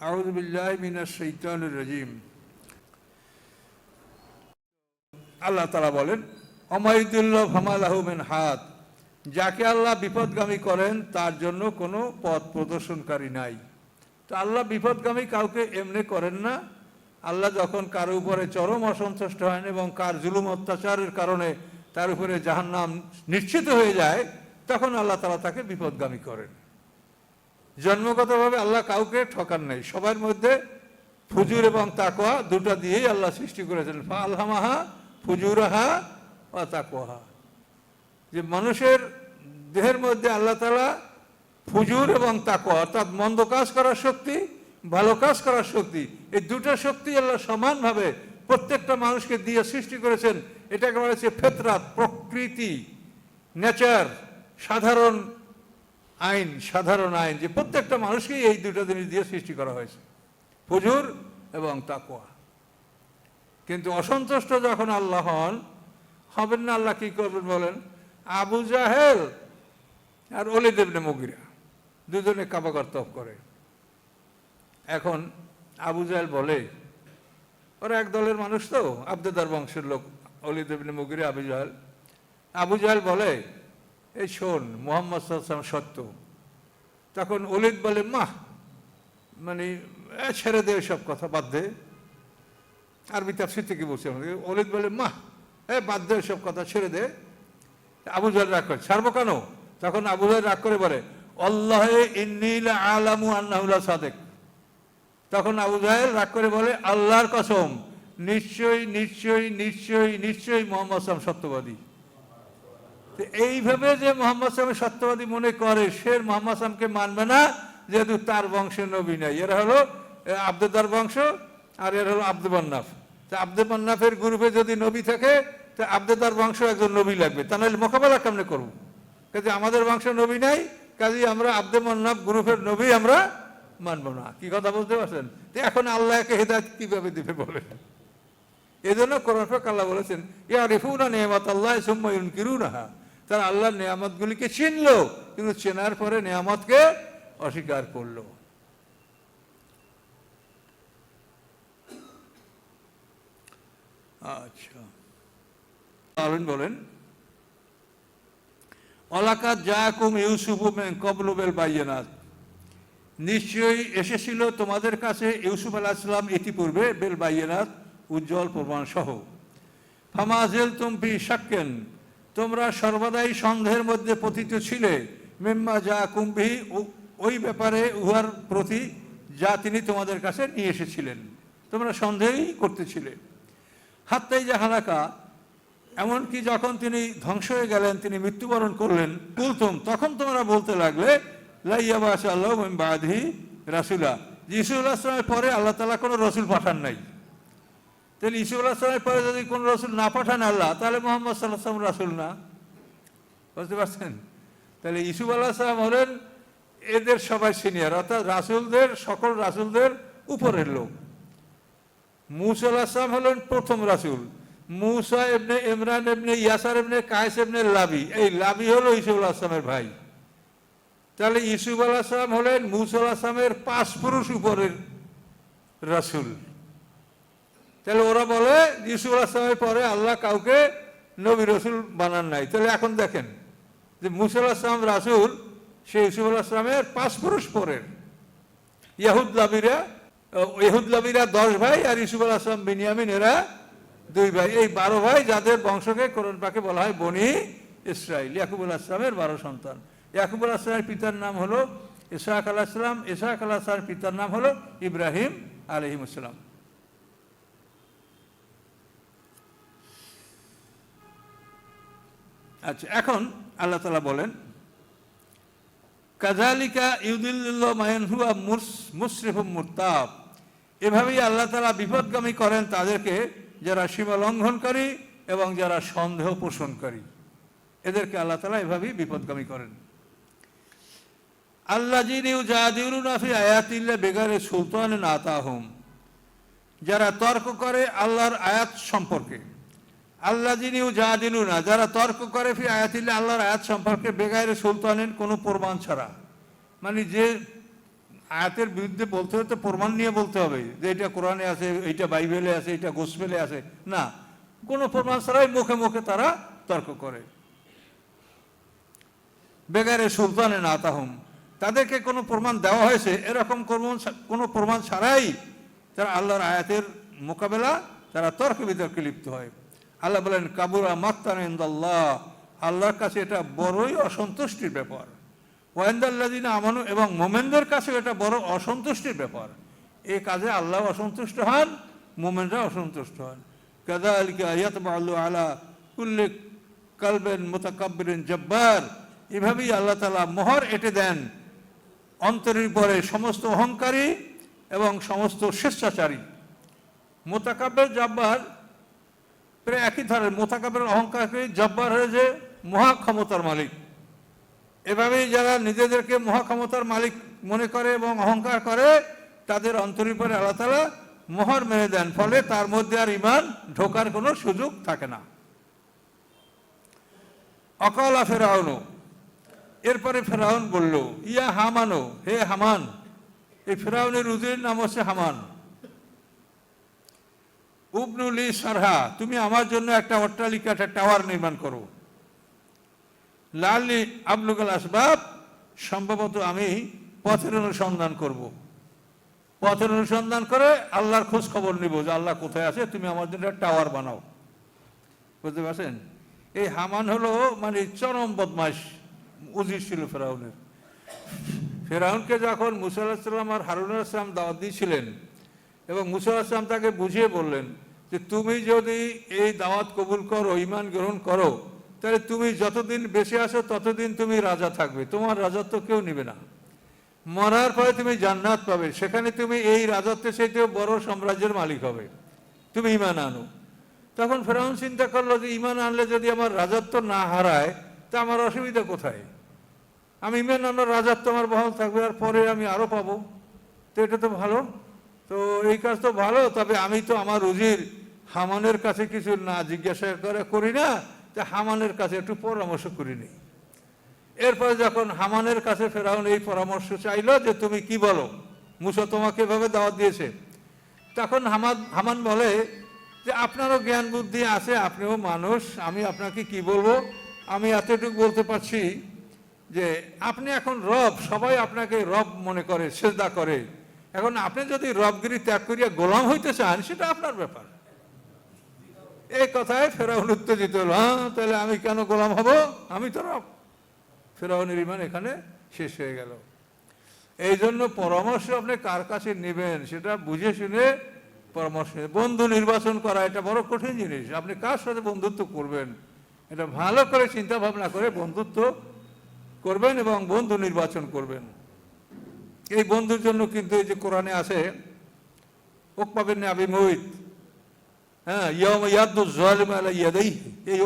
أعوذ بالله من الشيطان الرجيم আল্লাহ তালা বলেন অমায়ুদুল্লাহ ফামালাহু মিন হাত যাকে আল্লাহ বিপদগামী করেন তার জন্য কোনো পথ প্রদর্শনকারী নাই তো আল্লাহ বিপদগামী কাউকে এমনি করেন না আল্লাহ যখন কারো উপরে চরম অসন্তুষ্ট হন এবং কার জুলুম অত্যাচারের কারণে তার উপরে জাহান্নাম নিশ্চিত হয়ে যায় তখন আল্লাহ তালা তাকে বিপদগামী করেন জন্মগতভাবে আল্লাহ কাউকে ঠকান নাই। সবার মধ্যে ফুজুর এবং তাকোয়া দুটা দিয়েই আল্লাহ সৃষ্টি করেছেন। ফা আলহামাহা ফুজুরাহা বা তাকোয়াহা যে মানুষের দেহের মধ্যে আল্লাহ তালা ফুজুর এবং তাকোয়া অর্থাৎ মন্দ কাজ করার শক্তি, ভালো কাজ করার শক্তি, এই দুটো শক্তি আল্লাহ সমানভাবে প্রত্যেকটা মানুষকে দিয়ে সৃষ্টি করেছেন। এটাকে বলা হচ্ছে ফেতরাত, প্রকৃতি, নেচার, সাধারণ আইন, সাধারণ আইন, যে প্রত্যেকটা মানুষকেই এই দুটো জিনিস দিয়ে সৃষ্টি করা হয়েছে। ফুজুর এবং তাকোয়া কিন্তু অসন্তুষ্ট যখন আল্লাহ হন, হবেন না আল্লাহ কি করবেন বলেন? আবু জাহেল আর অলি দেবনে মগিরা দুজনে কাবাকর্তব করে। এখন আবু জাহেল বলে, ওরা এক দলের মানুষ তো আবদেদার বংশের লোক অলি দেবনে মগিরা, আবু জাহেল। আবু জাহেল বলে এই শোন, মোহাম্মদ সাল্লাম সত্য। তখন অলিদ বলে মা মানে ছেড়ে দে সব কথা, বাদ দে। আরবি তাফসির থেকে বলছি আমাদের অলিদ বলে মা এ বাদ দে সব কথা, ছেড়ে দে। আবু জাহেল রাগ করে, ছাড়বো কেন? তখন আবু জাহেল রাগ করে বলে, আল্লাহ ইন্নিল আলামু আন্নাহুল্লাহ সাদেক তখন আবু জাহেল রাগ করে বলে, আল্লাহর কসম, নিশ্চয়ই নিশ্চয়ই নিশ্চয়ই নিশ্চয়ই মোহাম্মদ সালাম সত্যবাদী। এইভাবে যে মোহাম্মদ সালামের সত্যবাদী মনে করে সে মোহাম্মদ সালামকে মানবে না যেহেতু তার বংশের নবী নাই। এরা হলো এ, আব্দুদার বংশ আর এর হলো আব্দুল মান্নাফ তা আব্দুল মান্নাফের গ্রুপে যদি নবী থাকে তা আব্দুদার বংশ একজন নবী লাগবে। তা নাহলে মোকাবেলা কেমনে করব? কাজে আমাদের বংশ নবী নাই কাজে আমরা আব্দুল মান্নাফ গ্রুপের নবী আমরা মানব না। কি কথা বুঝতে পারছেন? তো এখন আল্লাহকে হেদায়ত কীভাবে দিবে বলেন? এই জন্য কোরআন আল্লাহ বলেছেন ইয়া রিফুনা নেয়ামত আল্লাহ সুম্মা ইউনকিরুনাহা। তারা আল্লাহর নেয়ামতগুলিকে চিনলো, কিন্তু চেনার পরে নেয়ামতকে অস্বীকার করল। আচ্ছা। বলেন, অলাকাত জাকুম ইউসুফ কবলুবেল বাইয়ানাত। নিশ্চয়ই এসেছিল তোমাদের কাছে ইউসুফ আলাহিসাম ইতিপূর্বে বেল বাইয়ানাত উজ্জ্বল প্রমাণ সহ ফামাজেল তুমপি সাক্কেন তোমরা সর্বদাই সন্দেহের মধ্যে পতিত ছিলে। মেম্মা যা কুম্ভি ওই ব্যাপারে উহার প্রতি যা তিনি তোমাদের কাছে নিয়ে এসেছিলেন। তোমরা সন্দেহই করতেছিলে। হাত্তাই যে হালাকা এমনকি যখন তিনি ধ্বংস হয়ে গেলেন, তিনি মৃত্যুবরণ করলেন, কুলতুম, তখন তোমরা বলতে লাগলে লাইয়াবাস আল্লাহ বাধি রাসুলা। ইসুল আসলামের পরে আল্লাহ তালা কোনো রসুল পাঠান নাই। তাহলে ইসুল আসলামের পরে যদি কোনো রসুল না পাঠান আল্লাহ, তাহলে মোহাম্মদ সাল্লাহ রাসুল না। বুঝতে পারছেন? তাহলে ইসুফ আল্লাহ সাল্লাম হলেন এদের সবাই সিনিয়র, অর্থাৎ রাসুলদের, সকল রাসুলদের উপরের লোক। মুসা আসলাম হলেন প্রথম রাসুল। মুসা এমনি ইমরান এমনি ইয়াসার এমনি কায়েস এমনি লাবি, এই লাবি হলো ইসুফ আসলামের ভাই। তাহলে ইসুফ আসলাম হলেন মুসা আসলামের পাঁচ পুরুষ উপরের রাসুল। তাহলে ওরা বলে ইসুফ আসলামের পরে আল্লাহ কাউকে নবী রসুল বানান নাই। তাহলে এখন দেখেন যে মুসা আসলাম রাসুল, সে ইসুফ আসলামের পাঁচ পুরুষ পরের। ইয়াহুদ লাবিরা ইহুদ লাবিরা দশ ভাই আর ইসুফ আসলাম বিনিয়ামিন এরা দুই ভাই। এই বারো ভাই যাদের বংশকে কোরআন পাকে বলা হয় বনি ইসরাইল ইয়াকুবুল আসলামের বারো সন্তান। ইয়াকুবুল আসলামের পিতার নাম হলো ইসাহাক আলাহ আসলাম ইসাহাক আলাহ পিতার নাম হলো ইব্রাহিম আলহিম আসসালাম আচ্ছা এখন আল্লাহ তালা বলেন কাজালিকা ইউদুল্লাহ মায়নহুয়া মুসরিফ মুরতাব। এভাবেই আল্লাহ তালা বিপদগামী করেন তাদেরকে যারা সীমা লঙ্ঘনকারী এবং যারা সন্দেহ পোষণকারী। এদেরকে আল্লাহ তালা এভাবেই বিপদগামী করেন। আল্লাহ জাদিউনাফি আয়াতিল্লা বেগারে সুলতান নাতাহম যারা তর্ক করে আল্লাহর আয়াত সম্পর্কে। আল্লাহ যিনিও যা দিলু না, যারা তর্ক করে ফি আয়াতিল্লা আল্লাহর আয়াত সম্পর্কে বেগায়ের সুলতানের কোনো প্রমাণ ছাড়া। মানে যে আয়াতের বিরুদ্ধে বলতে হলে তো প্রমাণ নিয়ে বলতে হবে যে এটা কোরআনে আছে এইটা বাইবেলে আছে, এটা গোসপেলে আছে। না, কোনো প্রমাণ ছাড়াই মুখে মুখে তারা তর্ক করে। বেগারে সুলতানে না তাহম। তাদেরকে কোনো প্রমাণ দেওয়া হয়েছে, এরকম কোনো প্রমাণ ছাড়াই তারা আল্লাহর আয়াতের মোকাবেলা, তারা তর্ক বিতর্কে লিপ্ত হয়। আল্লাহ বলেন, কাবুরা মাত্তানন্দাল্লাহ আল্লাহর কাছে এটা বড়ই অসন্তুষ্টির ব্যাপার। ওয়াইন্দাল্লাদিন আমানু, এবং মোমেনদের কাছে এটা বড় অসন্তুষ্টির ব্যাপার। এই কাজে আল্লাহ অসন্তুষ্ট হন, মোমেনরা অসন্তুষ্ট হন। কাদা আলিকা আল্লু আলা কুল্লে কালবেন মোতাকাব্বিরিন জব্বার। এভাবেই আল্লাহ তালা মোহর এটে দেন অন্তরের পরে সমস্ত অহংকারী এবং সমস্ত স্বেচ্ছাচারী। মোতাকাব্বের জব্বার প্রায় একই ধরনের, মোতাকাবের অহংকারী জব্বার হয়েছে মহা ক্ষমতার মালিক। এভাবেই যারা নিজেদেরকে মহা ক্ষমতার মালিক মনে করে এবং অহংকার করে, তাদের অন্তরের পরে আল্লাহ তালা মোহর মেরে দেন, ফলে তার মধ্যে আর ইমান ঢোকার কোনো সুযোগ থাকে না। অকালা ফেরাউনও এরপরে ফেরাউন বলল, ইয়া হামানো, হে হামান, এই ফেরাউনের উজির নাম হচ্ছে হামান। উবনুলি সরহা তুমি আমার জন্য একটা অট্টালিকা, একটা টাওয়ার নির্মাণ করো। লালি আবলুকাল আসবাব, সম্ভবত আমি পথের অনুসন্ধান করব। পথের অনুসন্ধান করে আল্লাহর খোঁজ খবর নিব যে আল্লাহ কোথায় আছে, তুমি আমার জন্য একটা টাওয়ার বানাও। বুঝতে পারছেন? এই হামান হলো মানে চরম বদমাস উজির ছিল ফেরাউনের। ফেরাউনকে যখন মুসা আলাহিসাল্লাম আর হারুন আসলাম দাওয়াত দিয়েছিলেন এবং মুসা আসলাম তাকে বুঝিয়ে বললেন যে তুমি যদি এই দাওয়াত কবুল করো ইমান গ্রহণ করো, তাহলে তুমি যতদিন বেঁচে আসো ততদিন তুমি রাজা থাকবে। তোমার রাজত্ব কেউ নেবে না। মরার পরে তুমি জান্নাত পাবে। সেখানে তুমি এই রাজত্বের চাইতেও বড় সাম্রাজ্যের মালিক হবে। তুমি ইমান আনো। তখন ফেরাউন চিন্তা করল যে ইমান আনলে যদি আমার রাজত্ব না হারায়, তা আমার অসুবিধা কোথায়? আমি ইমান আনার রাজত্ব আমার বহাল থাকবে, আর পরে আমি আরও পাবো। তো এটা তো ভালো। তো এই কাজ তো ভালো, তবে আমি তো আমার উজির হামানের কাছে কিছু না জিজ্ঞাসা করে করি না যে হামানের কাছে একটু পরামর্শ করি নি। এরপরে যখন হামানের কাছে ফেরাউন এই পরামর্শ চাইলো যে, তুমি কি বলো? মুসা তোমাকে এভাবে দাওয়াত দিয়েছে? তখন হামাদ, হামান বলে যে, আপনারও জ্ঞান বুদ্ধি আছে, আপনিও মানুষ, আমি আপনাকে কি বলব? আমি এতটুকু বলতে পারছি যে, আপনি এখন রব, সবাই আপনাকে রব মনে করে, সেজদা করে। এখন আপনি যদি রবগিরি ত্যাগ করিয়া গোলাম হইতে চান, সেটা আপনার ব্যাপার। এই কথায় ফেরাউন উত্তেজিত হলো হ্যাঁ তাহলে আমি কেন গোলাম হব? আমি তো রব। ফেরাউনের ইমান এখানে শেষ হয়ে গেল। এই জন্য পরামর্শ আপনি কার কাছে নেবেন সেটা বুঝে শুনে পরামর্শ। বন্ধু নির্বাচন করা এটা বড় কঠিন জিনিস। আপনি কার সাথে বন্ধুত্ব করবেন? এটা ভালো করে চিন্তা ভাবনা করে বন্ধুত্ব করবেন এবং বন্ধু নির্বাচন করবেন। এই বন্ধুর জন্য কিন্তু এই যে কোরআনে আছে ওকপাবেন আবি মহিত হ্যাঁ ইয়াম ইয়াদু জালিম আলা এই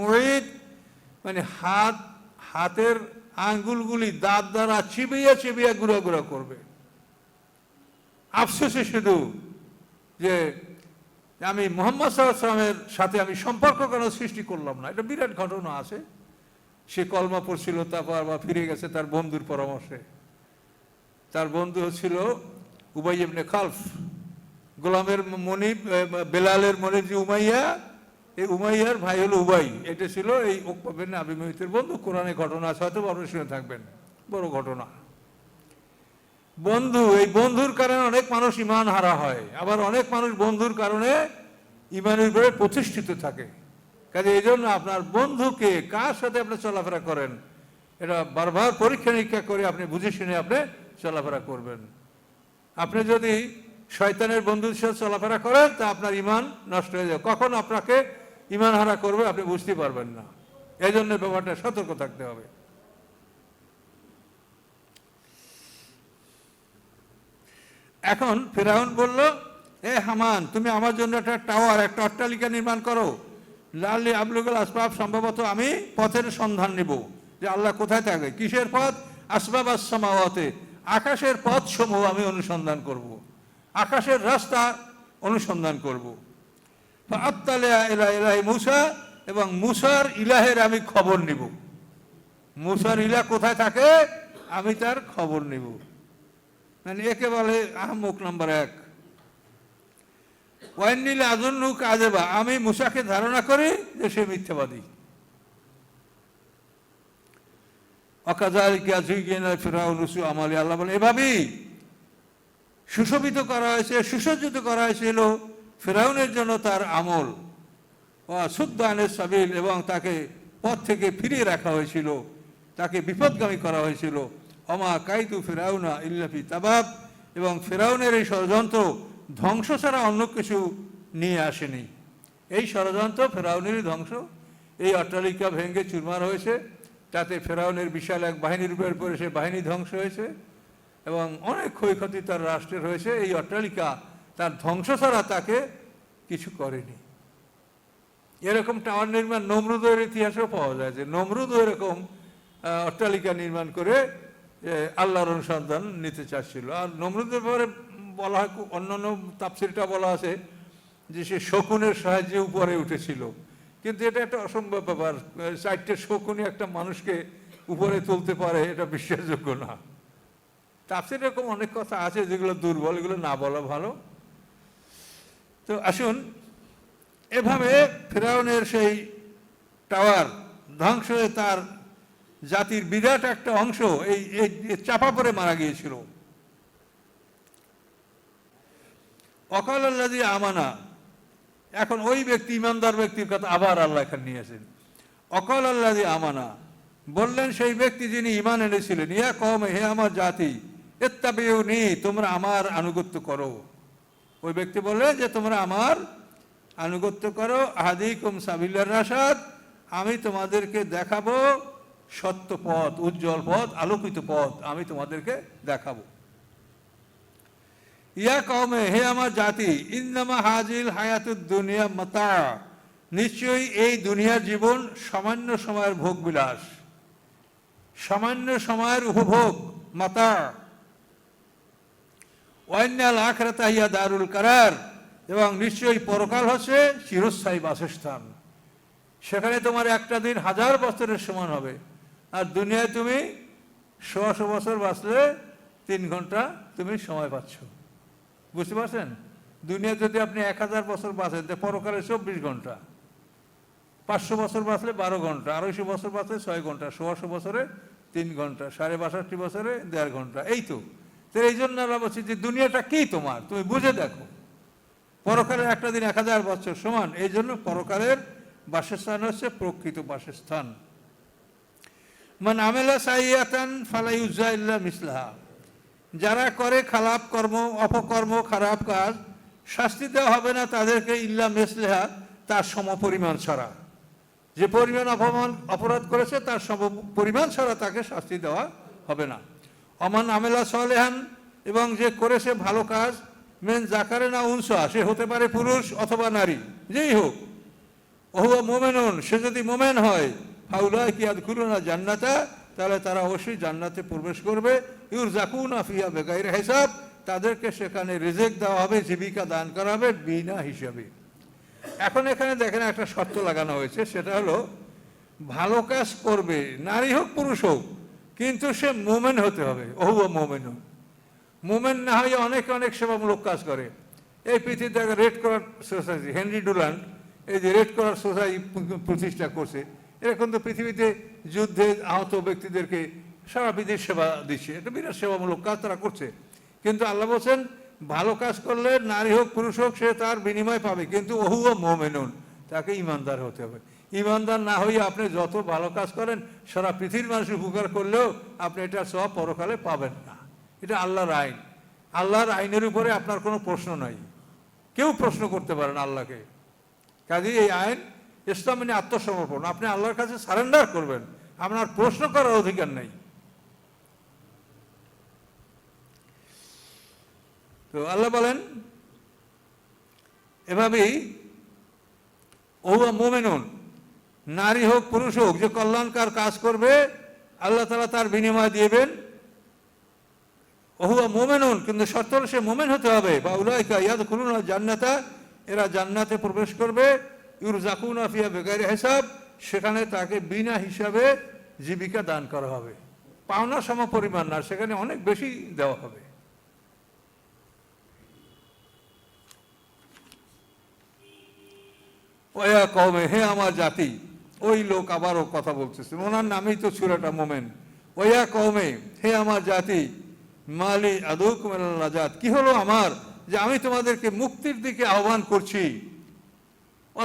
মহিত মানে হাত, হাতের আঙ্গুলগুলি দাঁত দ্বারা চিবিয়ে চিবিয়ে গুঁড়া গুঁড়া করবে। আফসোসে শুধু যে আমি মোহাম্মদ সাল্লামের সাথে আমি সম্পর্ক কেন সৃষ্টি করলাম না। এটা বিরাট ঘটনা আছে। সে কলমা পড়ছিল, তারপর আবার ফিরে গেছে তার বন্ধুর পরামর্শে। তার বন্ধু ছিল উবাই ইবনে খালফ। গোলামের মনিব বেলালের মনিব যে উমাইয়া, এই উমাইয়ার ভাই হলো উবাই। এটা ছিল এই ওকপাবেন আবি মহিতের বন্ধু, কোরআনে ঘটনা আছে, হয়তো আপনি শুনে থাকবেন। বড় ঘটনা। বন্ধু, এই বন্ধুর কারণে অনেক মানুষ ইমান হারা হয়। আবার অনেক মানুষ বন্ধুর কারণে ইমানের উপরে প্রতিষ্ঠিত থাকে। কাজে এই জন্য আপনার বন্ধুকে কার সাথে আপনি চলাফেরা করেন, এটা বারবার পরীক্ষা নিরীক্ষা করে আপনি বুঝে শুনে আপনি চলাফেরা করবেন। আপনি যদি শয়তানের বন্ধুর সাথে চলাফেরা করেন, তা আপনার ইমান নষ্ট হয়ে যাবে। কখন আপনাকে ইমান হারা করবে, আপনি বুঝতে পারবেন না। এই জন্য ব্যাপারটা সতর্ক থাকতে হবে। এখন ফেরাউন বলল, এ হামান, তুমি আমার জন্য একটা টাওয়ার, একটা অট্টালিকা নির্মাণ করো। লালি আবলুগুল আসবাব সম্ভবত আমি পথের সন্ধান নিব। যে আল্লাহ কোথায় থাকে? কিসের পথ? আসবাব আসমাওয়াতে আকাশের পথ সমূহ আমি অনুসন্ধান করব। আকাশের রাস্তা অনুসন্ধান করব। আত্মালিয়া ইলাহি মুসা এবং মুসার ইলাহের আমি খবর নিব। মুসার ইলা কোথায় থাকে আমি তার খবর নিব। মানে একে বলে আহমুক নাম্বার এক। ওয়াইনিল আজন্নু কাজেবা আমি মুসাকে ধারণা করি যে সে মিথ্যাবাদী। রসু আমালি আল্লাহ বলে, এভাবেই সুশোভিত করা হয়েছে, সুসজ্জিত করা হয়েছিল ফেরাউনের জন্য তার আমল। সুদ্দানের সাবিল এবং তাকে পথ থেকে ফিরিয়ে রাখা হয়েছিল, তাকে বিপদগামী করা হয়েছিল। অমা কাইতু ফেরাউনা ইল্লাফি তাবাব, এবং ফেরাউনের এই ষড়যন্ত্র ধ্বংস ছাড়া অন্য কিছু নিয়ে আসেনি। এই ষড়যন্ত্র ফেরাউনেরই ধ্বংস, এই অট্টালিকা ভেঙে চুরমার হয়েছে, তাতে ফেরাউনের বিশাল এক বাহিনীর উপর পড়ে সে বাহিনী ধ্বংস হয়েছে। এবং অনেক ক্ষয়ক্ষতি তার রাষ্ট্রের হয়েছে এই অট্টালিকা তার ধ্বংস ছাড়া তাকে কিছু করেনি। এরকম টাওয়ার নির্মাণ নমরুদের ইতিহাসেও পাওয়া যায় যে নমরুদও এরকম অট্টালিকা নির্মাণ করে আল্লাহর অনুসন্ধান নিতে চাচ্ছিল। আর নমরুদের ব্যাপারে বলা হয় অন্যান্য তাপসিরটা বলা আছে যে সে শকুনের সাহায্যে উপরে উঠেছিল। কিন্তু এটা একটা অসম্ভব ব্যাপার। চারটে শকুনি একটা মানুষকে উপরে তুলতে পারে, এটা বিশ্বাসযোগ্য না। তাপসির এরকম অনেক কথা আছে যেগুলো দুর্বল, এগুলো না বলা ভালো। তো আসুন, এভাবে ফেরাউনের সেই টাওয়ার ধ্বংস হয়ে তার জাতির বিরাট একটা অংশ এই চাপা পড়ে মারা গিয়েছিল। অকাল আল্লাদি আমানা, এখন ওই ব্যক্তি, ইমানদার ব্যক্তির কথা আবার আল্লাহ এখানে নিয়েছেন অকাল আল্লাদি আমানা, বললেন সেই ব্যক্তি যিনি ইমান এনেছিলেন, ইয়া কম হে আমার জাতি এত্তাবিউ নি তোমরা আমার আনুগত্য করো। ওই ব্যক্তি বলে যে, তোমরা আমার আনুগত্য করো। আহাদিকুম সাবিল্লার রাসাদ আমি তোমাদেরকে দেখাবো সত্য পথ, উজ্জ্বল পথ, আলোকিত পথ, আমি তোমাদেরকে দেখাবো। ইয়া কমে হে আমার জাতি ইন্দামা হাজিল হায়াতুদ দুনিয়া মাতা, নিশ্চয়ই এই দুনিয়ার জীবন সামান্য সময়ের ভোগ বিলাস সামান্য সময়ের উপভোগ মাতা। ওয়ান্যাল আখরাতা হিয়া দারুল কারার। এবং নিশ্চয়ই পরকাল হচ্ছে চিরস্থায়ী বাসস্থান। সেখানে তোমার একটা দিন হাজার বছরের সমান হবে। আর দুনিয়ায় তুমি শোয়াশো বছর বাঁচলে তিন ঘণ্টা তুমি সময় পাচ্ছ। বুঝতে পারছেন? দুনিয়া যদি আপনি এক হাজার বছর বাঁচেন, তো পরকালে চব্বিশ ঘণ্টা। পাঁচশো বছর বাঁচলে বারো ঘণ্টা। আড়াইশো বছর বাঁচলে ছয় ঘণ্টা। সোয়াশো বছরে তিন ঘণ্টা। সাড়ে বাষট্টি বছরে দেড় ঘণ্টা। এই তো। তো এই জন্য আমরা বলছি যে দুনিয়াটা কি তোমার? তুমি বুঝে দেখো। পরকালের একটা দিন এক হাজার বছর সমান। এই জন্য পরকালের বাসস্থান হচ্ছে প্রকৃত বাসস্থান। মান আমেলা সাইয়াতান ফালাই উজ্জা মিসলাহা। যারা করে খারাপ কর্ম, অপকর্ম, খারাপ কাজ, শাস্তি দেওয়া হবে না তাদেরকে ইল্লা মেসলেহা, তার সম পরিমাণ ছাড়া। যে পরিমাণ অপমান অপরাধ করেছে তার সম পরিমাণ ছাড়া তাকে শাস্তি দেওয়া হবে না। অমান আমেলা সলেহান, এবং যে করেছে ভালো কাজ, মেন জাকারে না উনসা সে হতে পারে পুরুষ অথবা নারী, যেই হোক। ওহুয়া মোমেনুন, সে যদি মোমেন হয় ফাউলায় কি আদ না জান্নাতা, তাহলে তারা অবশ্যই জান্নাতে প্রবেশ করবে। ইউর জাকুন আফিয়া বেগাইর হিসাব, তাদেরকে সেখানে রিজেক্ট দেওয়া হবে, জীবিকা দান করা হবে বিনা হিসাবে। এখন এখানে দেখেন একটা শর্ত লাগানো হয়েছে, সেটা হলো, ভালো কাজ করবে, নারী হোক পুরুষ হোক কিন্তু সে মোমেন হতে হবে ওহুয়া মোমেন। মোমেন না হয়ে অনেক অনেক সেবামূলক কাজ করে। এই পৃথিবীতে রেড করার সোসাইটি হেনরি ডুলান্ড এই যে রেড করার সোসাইটি প্রতিষ্ঠা করছে এরকম তো পৃথিবীতে যুদ্ধে আহত ব্যক্তিদেরকে সারা পৃথিবীর সেবা দিচ্ছে। এটা বিরাট সেবামূলক কাজ তারা করছে। কিন্তু আল্লাহ বলছেন, ভালো কাজ করলে নারী হোক, পুরুষ হোক, সে তার বিনিময় পাবে। কিন্তু ওহুয়া মোমেনুন, তাকে ইমানদার হতে হবে। ইমানদার না হয়ে আপনি যত ভালো কাজ করেন, সারা পৃথিবীর মানুষ উপকার করলেও আপনি এটা সব পরকালে পাবেন না। এটা আল্লাহর আইন। আল্লাহর আইনের উপরে আপনার কোনো প্রশ্ন নাই। কেউ প্রশ্ন করতে পারেন আল্লাহকে। কাজে এই আইন ইসলাম মানে আত্মসমর্পণ। আপনি আল্লাহর কাছে সারেন্ডার করবেন। আপনার প্রশ্ন করার অধিকার নেই। তো আল্লাহ বলেন, এভাবেই ওহুয়া মোমেনুন নারী হোক, পুরুষ হোক, যে কল্যাণকার কাজ করবে, আল্লাহ তালা তার বিনিময় দিবেন মোমেন হন কিন্তু শর্ত সে মোমেন হতে হবে। বা উলাইকা ইয়াদ খুলুন জান্নাতা, এরা জান্নাতে প্রবেশ করবে। ইউর জাকুন আফিয়া বেকারি হিসাব, সেখানে তাকে বিনা হিসাবে জীবিকা দান করা হবে। পাওনা সম পরিমাণ না সেখানে অনেক বেশি দেওয়া হবে। ওয়া কওমে, হে আমার জাতি ওই লোক আবারও কথা বলতেছে। ওনার নামেই তো সুরাটা মোমেন। ওয়া কওমে, হে আমার জাতি, মালি আদুকুম আজাদ কি হলো আমার যে আমি তোমাদেরকে মুক্তির দিকে আহ্বান করছি? ও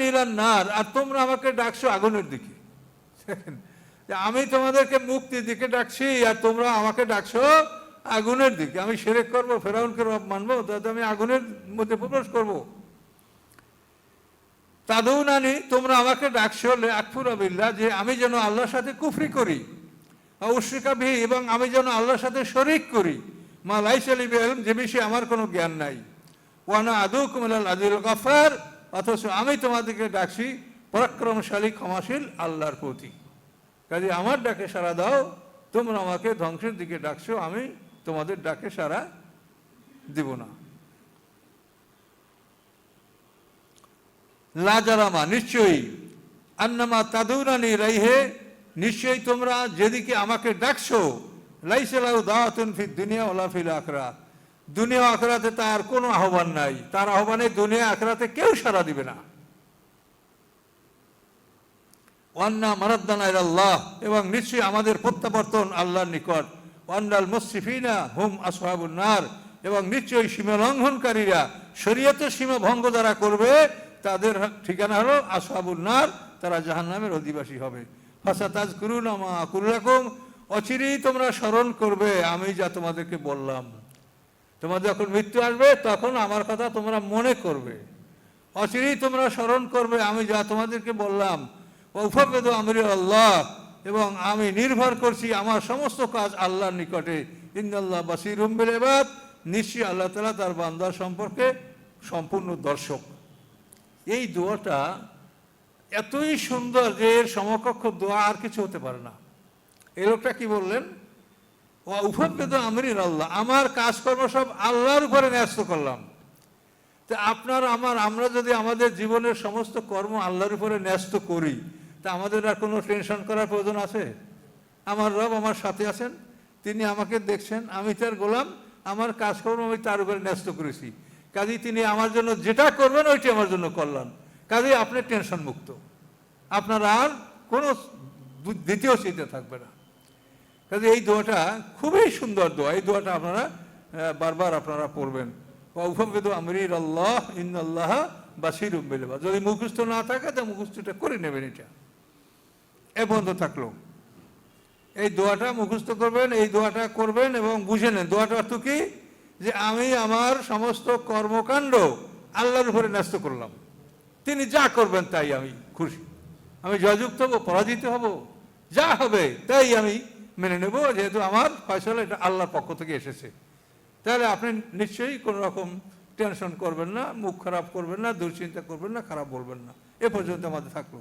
নীলান নার, আর তোমরা আমাকে ডাকছো আগুনের দিকে। আমি তোমাদেরকে মুক্তির দিকে ডাকছি, আর তোমরা আমাকে ডাকছো আগুনের দিকে। আমি সেরেক করব, ফেরাউনকে রব মানবো তাতে আমি আগুনের মধ্যে প্রবেশ করব। তাদৌনানি, তোমরা আমাকে ডাকছো আকফুর আবিল্লা যে আমি যেন আল্লাহর সাথে কুফরি করি। উশ্রিকা ভি এবং আমি যেন আল্লাহর সাথে শরিক করি। মা লাইসালি বেলম যে বিষয়ে আমার কোনো জ্ঞান নাই। ওয়ানা আদু কুমলাল আদিল গাফার অথচ আমি তোমাদেরকে ডাকছি পরাক্রমশালী, ক্ষমাশীল আল্লাহর প্রতি। কাজে আমার ডাকে সাড়া দাও, তোমরা আমাকে ধ্বংসের দিকে ডাকছো, আমি তোমাদের ডাকে সাড়া দিব না। লাজারামা নিশ্চয়ই। আন্নামা তাদুরানি রাইহে, নিশ্চয়ই তোমরা যেদিকে আমাকে ডাকছো লাইসালাউ দাওয়াতুন ফি দুনিয়া ওলা আখরা। দুনিয়া আখরাতে তার কোনো আহ্বান নাই। তার আহ্বানে দুনিয়া আখরাতে কেউ সাড়া দিবে না। ওয়ান্না মারাদ্দানা আল্লাহ এবং নিশ্চয়ই আমাদের প্রত্যাবর্তন আল্লাহর নিকট। ওয়ান্নাল মুসরিফিনা হুম আসহাবুন নার, এবং নিশ্চয়ই সীমা লঙ্ঘনকারীরা শরীয়তের সীমা ভঙ্গ দ্বারা করবে তাদের ঠিকানা হলো আসহাবুন নার, তারা জাহান্নামের অধিবাসী হবে। ফাসা তাজ করুন আমা অচিরেই তোমরা স্মরণ করবে, আমি যা তোমাদেরকে বললাম। তোমার যখন মৃত্যু আসবে, তখন আমার কথা তোমরা মনে করবে। অচিরেই তোমরা স্মরণ করবে, আমি যা তোমাদেরকে বললাম। উফাবেদ আমরি আল্লাহ, এবং আমি নির্ভর করছি আমার সমস্ত কাজ আল্লাহর নিকটে। ইন্দাল্লাহ বাসির এবার নিশ্চয়ই আল্লাহ তালা তার বান্দার সম্পর্কে সম্পূর্ণ দর্শক। এই দোয়াটা এতই সুন্দর যে এর সমকক্ষ দোয়া আর কিছু হতে পারে না। এই লোকটা কি বললেন? ও উফাবেদ আমরির আল্লাহ, আমার কাজকর্ম সব আল্লাহর উপরে ন্যস্ত করলাম। তা আপনার, আমার, আমরা যদি আমাদের জীবনের সমস্ত কর্ম আল্লাহর উপরে ন্যস্ত করি, তা আমাদের আর কোনো টেনশন করার প্রয়োজন আছে? আমার রব আমার সাথে আছেন, তিনি আমাকে দেখছেন, আমি তার গোলাম, আমার কাজকর্ম আমি তার উপরে ন্যস্ত করেছি। কাজেই তিনি আমার জন্য যেটা করবেন, ওইটি আমার জন্য করলেন কাজেই আপনি টেনশন মুক্ত। আপনার আর কোনো দ্বিতীয় চিন্তা থাকবে না। কাজে এই দোয়াটা খুবই সুন্দর দোয়া। এই দোয়াটা আপনারা বারবার আপনারা পড়বেন। আমরির আল্লাহ ইন্নাল্লাহ বাসির উম্বিলবা যদি মুখস্থ না থাকে, তো মুখস্থটা করে নেবেন এটা। এ বন্ধ থাকল। এই দোয়াটা মুখস্থ করবেন, এই দোয়াটা করবেন এবং বুঝে নেন। দোয়াটা অর্থ কি? যে আমি আমার সমস্ত কর্মকাণ্ড আল্লাহর উপরে ন্যস্ত করলাম। তিনি যা করবেন তাই আমি খুশি। আমি জয়যুক্ত হব, পরাজিত হব, যা হবে তাই আমি মেনে নেব, যেহেতু আমার ফয়সলা এটা আল্লাহর পক্ষ থেকে এসেছে। তাহলে আপনি নিশ্চয়ই কোনো রকম টেনশন করবেন না, মুখ খারাপ করবেন না, দুশ্চিন্তা করবেন না, খারাপ বলবেন না। এ পর্যন্ত আমাদের থাকল।